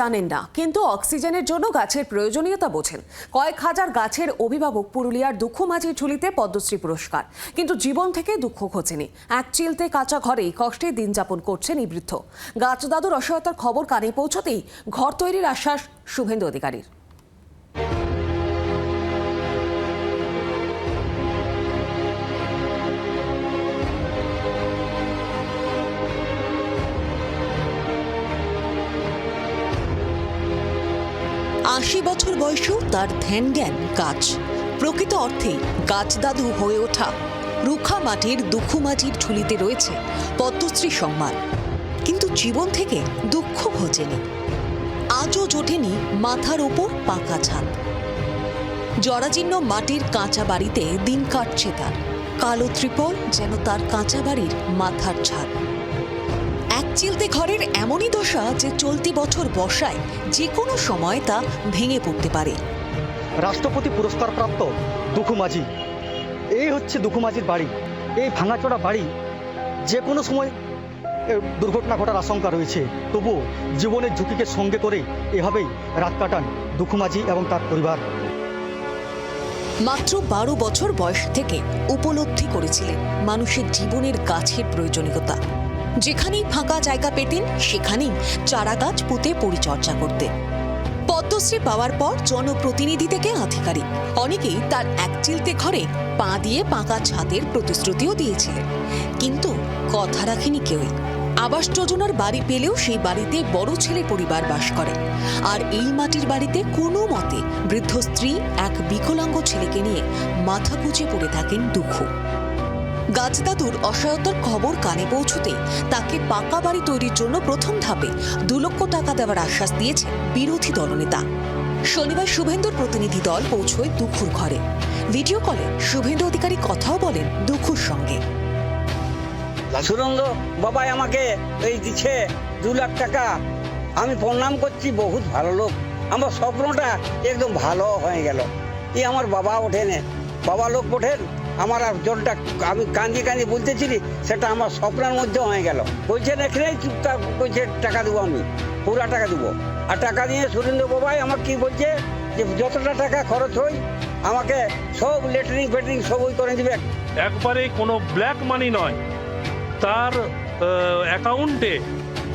জানেন না, কিন্তু অক্সিজেনের জন্য গাছের প্রয়োজনীয়তা বোঝেন। কয়েক হাজার গাছের অভিভাবক পুরুলিয়ার দুঃখ মাঝির ঝুলিতে পদ্মশ্রী পুরস্কার, কিন্তু জীবন থেকে দুঃখ ঘোচেনি এক চিলতে কাঁচা ঘরেই কষ্টে দিন যাপন করছেন এই বৃদ্ধ। গাছ দাদুর অসহায়তার খবর কানে পৌঁছতেই ঘর তৈরির আশ্বাস শুভেন্দু অধিকারীর। আশি বছর বয়সেও তার ধ্যান জ্ঞান গাছ প্রকৃত অর্থে গাছ দাদু হয়ে ওঠা। রুখা মাটির দুঃখু মাটির ঝুলিতে রয়েছে পদ্মশ্রী সম্মান। কিন্তু জীবন থেকে দুঃখ ঘোচেনি আজও জোটেনি মাথার ওপর পাকা ছাদ। জরাজীর্ণ মাটির কাঁচা বাড়িতে দিন কাটছে তার। কালো ত্রিপল যেন তার কাঁচা বাড়ির মাথার ছাদ। চিলতে ঘরের এমনই দশা যে চলতি বছর বর্ষায় যে কোনো সময় তা ভেঙে পড়তে পারে। রাষ্ট্রপতি পুরস্কারপ্রাপ্ত দুখু মাঝি এই হচ্ছে দুখু মাঝির বাড়ি। এই ভাঙাচোরা বাড়ি যে কোনো সময় দুর্ঘটনা ঘটার আশঙ্কা রয়েছে। তবুও জীবনের ঝুঁকিকে সঙ্গে করে এভাবেই রাত কাটান দুখু মাঝি এবং তার পরিবার। মাত্র বারো বছর বয়স থেকে উপলব্ধি করেছিলেন মানুষের জীবনের গাছের প্রয়োজনীয়তা। যেখানেই ফাঁকা জায়গা পেতেন, সেখানেই চারা গাছ পুঁতে পরিচর্যা করতেন। পদ্মশ্রী পাওয়ার পর জনপ্রতিনিধি থেকে আধিকারিক। অনেকেই তার এক চিলতে ঘরে পা দিয়ে পাকা ছাদের প্রতিশ্রুতিও দিয়েছিলেন কিন্তু কথা রাখেনি কেউই। আবাস যোজনার বাড়ি পেলেও সেই বাড়িতে বড় ছেলে পরিবার বাস করে। আর এই মাটির বাড়িতে কোনো মতে বৃদ্ধ স্ত্রী এক বিকলাঙ্গ ছেলেকে নিয়ে মাথা কুচে পড়ে থাকেন দুঃখ। গাছদাদুর অসহায়তার খবর কানে পৌঁছতে তাকে পাকা বাড়ি তৈরির জন্য প্রথম ধাপে দু লক্ষ টাকা দেওয়ার আশ্বাস দিয়েছে বিরোধী দলনেতা। শনিবার শুভেন্দুর প্রতিনিধি দল পৌঁছয় দুঃখুর ঘরে। ভিডিও কলে শুভেন্দু অধিকারী কথাও বলেন দুঃখুর সঙ্গে। সুরঙ্গ বাবাই আমাকে এই দিচ্ছে দু লাখ টাকা। আমি প্রণাম করছি, বহুত ভালো লোক। আমার স্বপ্নটা একদম ভালো হয়ে গেল। এই আমার বাবা ওঠেনে। বাবা লোক ওঠেন আমার আর জলটা আমি কান্দি কান্দি বলতেছিলি, সেটা আমার স্বপ্নের মধ্যে হয়ে গেল। বলছেন এখানেই চুপচাপ বলছে, টাকা দেবো আমি, পুরা টাকা দেবো। আর টাকা দিয়ে সুরেন্দ্র বাবাই আমার কি বলছে, যে যতটা টাকা খরচ হই, আমাকে সব লেটরিং ফেটরিং সব ওই করে দিবে। একবারে কোনো ব্ল্যাক মানি নয়। তার অ্যাকাউন্টে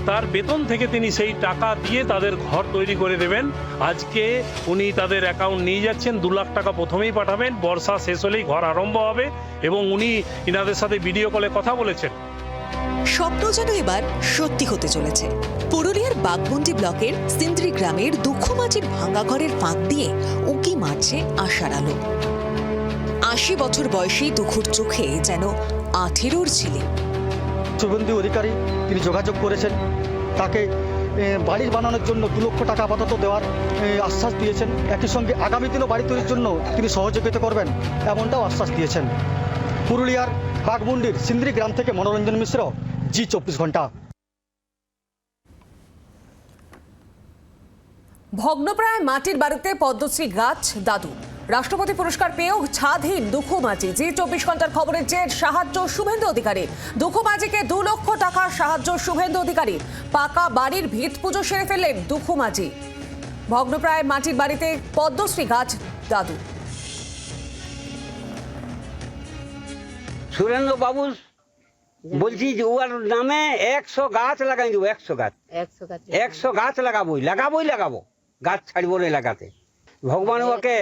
তার বেতন থেকে তিনি সেই টাকা দিয়ে তাদের ঘর তৈরি করে দেবেন। আজকে উনি তাদের অ্যাকাউন্ট নিয়ে যাচ্ছেন, দু লাখ টাকা প্রথমেই পাঠাবেন, বর্ষা শেষ হলেই ঘর আরম্ভ হবে এবং উনি ইনাদের সাথে ভিডিও কলে কথা বলেছেন। স্বপ্ন যেন এবার সত্যি হতে চলেছে। পুরুলিয়ার বাগমুন্ডি ব্লকের সিন্দ্রি গ্রামের দুঃখমাঝির ভাঙা ঘরের ফাঁক দিয়ে উকি মারছে আশার আলো। আশি বছর বয়সী দুঃখুর চোখে যেন আঠেরোর ছেলে শুভেন্দু অধিকারী তিনি যোগাযোগ করেছেন। তাকে এ, বাড়ি বানানোর জন্য দু লক্ষ টাকা আপাতত দেওয়ার আশ্বাস দিয়েছেন। একই সঙ্গে আগামী দিনও বাড়ি তৈরির জন্য তিনি সহযোগিতা করবেন এমনটাও আশ্বাস দিয়েছেন। পুরুলিয়ার বাঘমুন্ডির সিন্দ্রি গ্রাম থেকে মনোরঞ্জন মিশ্র জি চব্বিশ ঘণ্টা। ভগ্নপ্রায় মাটির বাড়িতে পদ্মশ্রী গাছ দাদু। রাষ্ট্রপতি পুরস্কার পেয়েও ছাদহীন দুঃখ মাঝি জি চব্বিশ ঘণ্টার খবরের জের সাহায্য শুভেন্দু অধিকারী। দুঃখ মাঝিকে দু লক্ষ টাকার সাহায্য শুভেন্দু অধিকারী। পাকা বাড়ির ভিত পুজো সেরে ফেললেন দুঃখ মাঝি ভগ্নপ্রায় মাটির বাড়িতে পদ্মশ্রী গাছ দাদু। সুরেন্দ্র বাবু বলছি যে ওর নামে একশো গাছ লাগাই দেবো একশো গাছ। একশো গাছ একশো গাছ লাগাবোই লাগাবোই লাগাবো। গাছ ছাড়বো না লাগাতে ভগবান ওকে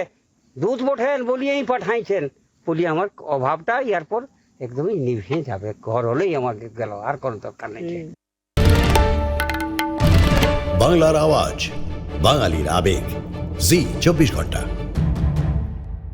দুধ বঠেন, বলিয়েই পাঠাইছেন। বলি, আমার অভাবটা এরপর একদমই নিভে যাবে। ঘর হলেই আমাকে গেল, আর কোনো দরকার নেই বাংলার আওয়াজ, বাঙালির আবেগ। জি, চব্বিশ ঘণ্টা।